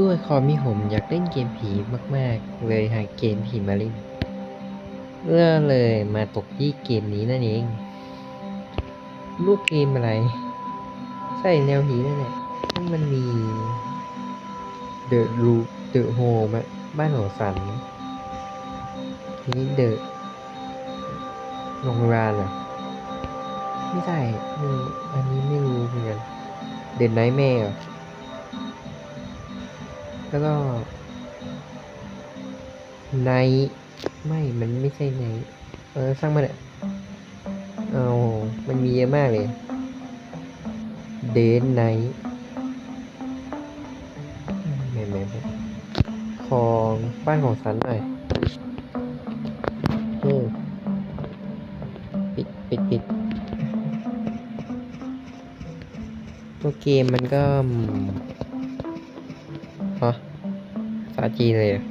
ด้วยความที่ผมอยากเล่นเกมผีมาก ๆ เลยหาเกมผีมาเล่นเพื่อเลยมาตกที่เกมนี้นั่นเอง ลูกเกมอะไรใช่แนวผีนั่นแหละซึ่งมันมี The Room The Home อะบ้านของสันทีนี้ The โรงพยาบาลเหรอไม่ใช่อันนี้ไม่รู้เหมือนกัน The Nightmare เหรอแล้ว ก็ไนไม่มันไม่ใช่ไนเออสร้างมันอะเอามันมีเยอะมากเลยเดนไนไม่ไม่ไม่ของบ้านของสันหน่อยโอ้ปิดปิดปิดตัวเกมมันก็ ษาจีนเลยเหรอ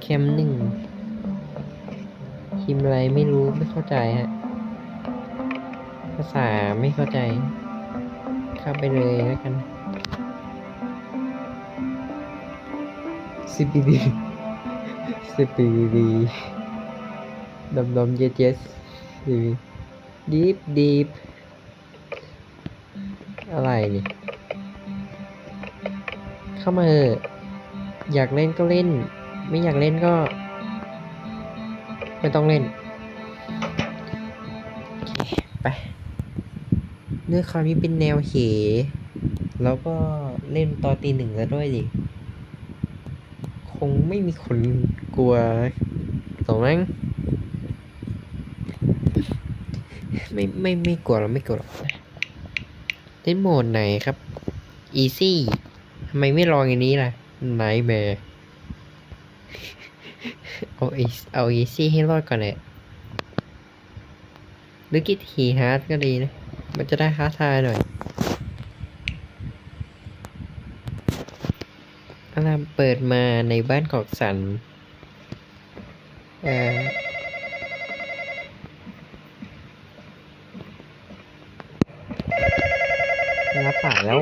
แคมหนึ่งพิมอะไรไม่รู้ไม่เข้าใจฮะ ภาษาไม่เข้าใจเข้าไปเลยแล้วกัน CPD CPD ดมดมเยสเยสดีฟดีฟอะไรนี่ เข้ามาเถอะอยากเล่นก็เล่น ไม่อยากเล่นก็ ไม่ต้องเล่นโอเคไป เนื้อคราวนี้เป็นแนวเหแล้วก็เล่นตอนตีหนึ่งแล้วด้วยดิ คงไม่มีคนกลัวตรงนั้นไม่ไม่ไม่กลัวหรอกไม่กลัวหรอกเล่นโหมดไหนครับ easy ทำไมไม่ลองอย่างนี้ล่ะ nightmare เอา eas- เอา easy ให้รอดก่อนแหละหรือกิดฮีฮาร์ดก็ดีนะ มันจะได้ท้าทายหน่อยอารามเปิดมาในบ้านของสันเอ่อรับสายแล้ว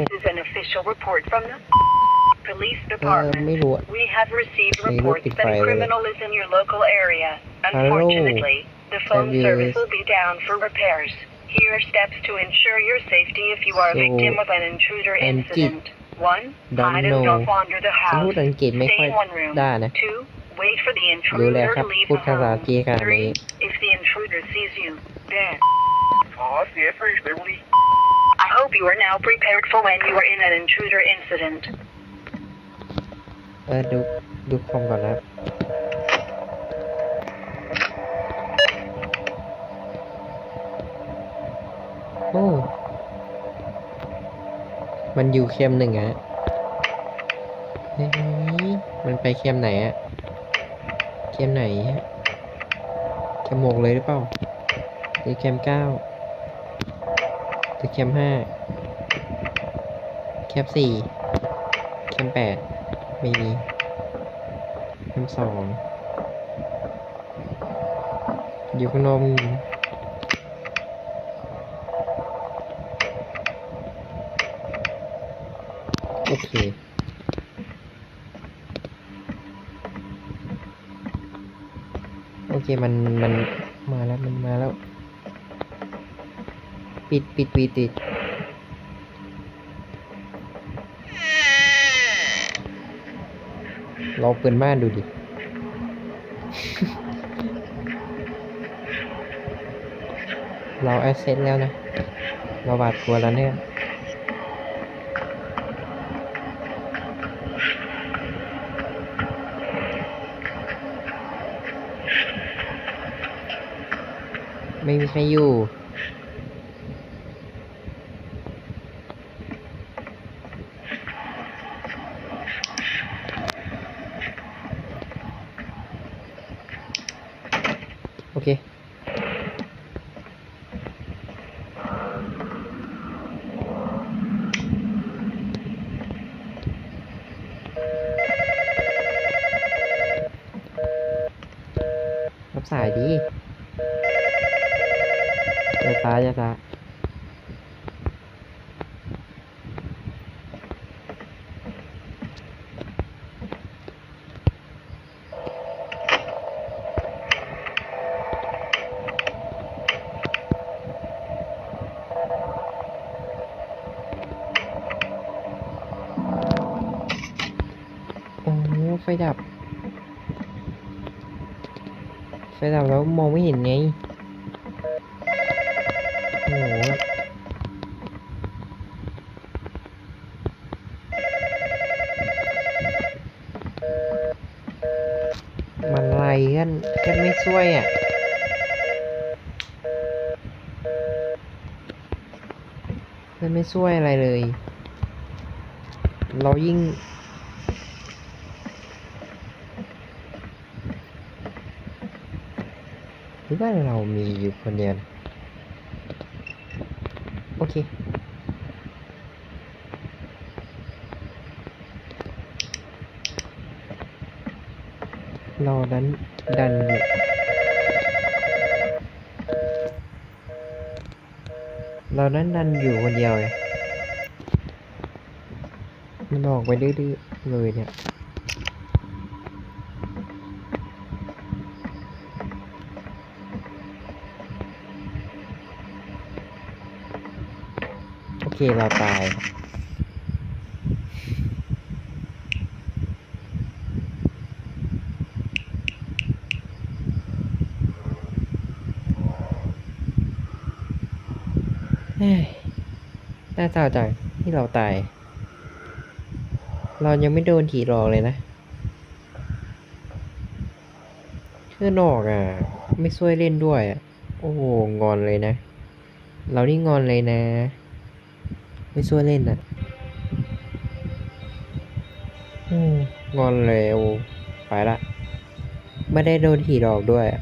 police เออ department. ไม่รู้อะ We have received Hey, look, reports it's that a fire. criminal is in your local area. Hello. Unfortunately, the phone Have you- service will be down for repairs. Here are steps to ensure your safety if you are a So, victim of an intruder and incident. One, don't hide and know. don't wander the ฉันพู house. ดอังกฤษไม่ Stay ค่อย in one room. ได้นะ Two, wait for the รู้แล้ว intruder ครับ to leave พูด the ภาษา home. จีนขนาดนี้ Three, if the intruder sees you, then ขอเสียฟรีเบลลี่ I hope you are now prepared for when you are in an intruder incident. เออดูดูคอมก่อนนะครับโอ้มันอยู่เข้มหนึ่งอะเฮ้ยมันไปเข้มไหนอะเข้มไหนฮะเข้มหกเลยหรือเปล่าหรือเข้มเก้าหรือเข้มห้าเข้มสี่เข้มแปด ม่มีคำสองอยู่ข้างนอกมีโอเคโอเคมันมันมาแล้วมันมาแล้ว ปิดปิดปิดปิด ลองเปิดม่านดูดิ เราแอสเซทแล้วนะ เราบาดกลัวแล้วเนี่ยไม่มีใครอยู่ สายดีจะซ้ายจะซ้ายไฟดับ ไฟดับแล้วมองไม่เห็นไง โอ้โหมันอะไรกันกันไม่ช่วยอะมันไม่ช่วยอะไรเลย เรายิ่ง หรือว่าเรามีอยู่คนเดียวโอเคเรานั้นดันเรานั้นดันอยู่คนเดียวไงมันออกไปดื้อๆเลยเนี่ย เคเราตาย เฮ้ย น่าเศร้าจังที่เราตาย เรายังไม่โดนถีหลอกเลยนะเพื่อนออกอะ ไม่ช่วยเล่นด้วยอะ โอ้โห งอนเลยนะ เรานี่งอนเลยนะ ไม่ช่วยเล่นอะอืมงอนเร็วไปละ ไม่ได้โดนถีดอกด้วยอะ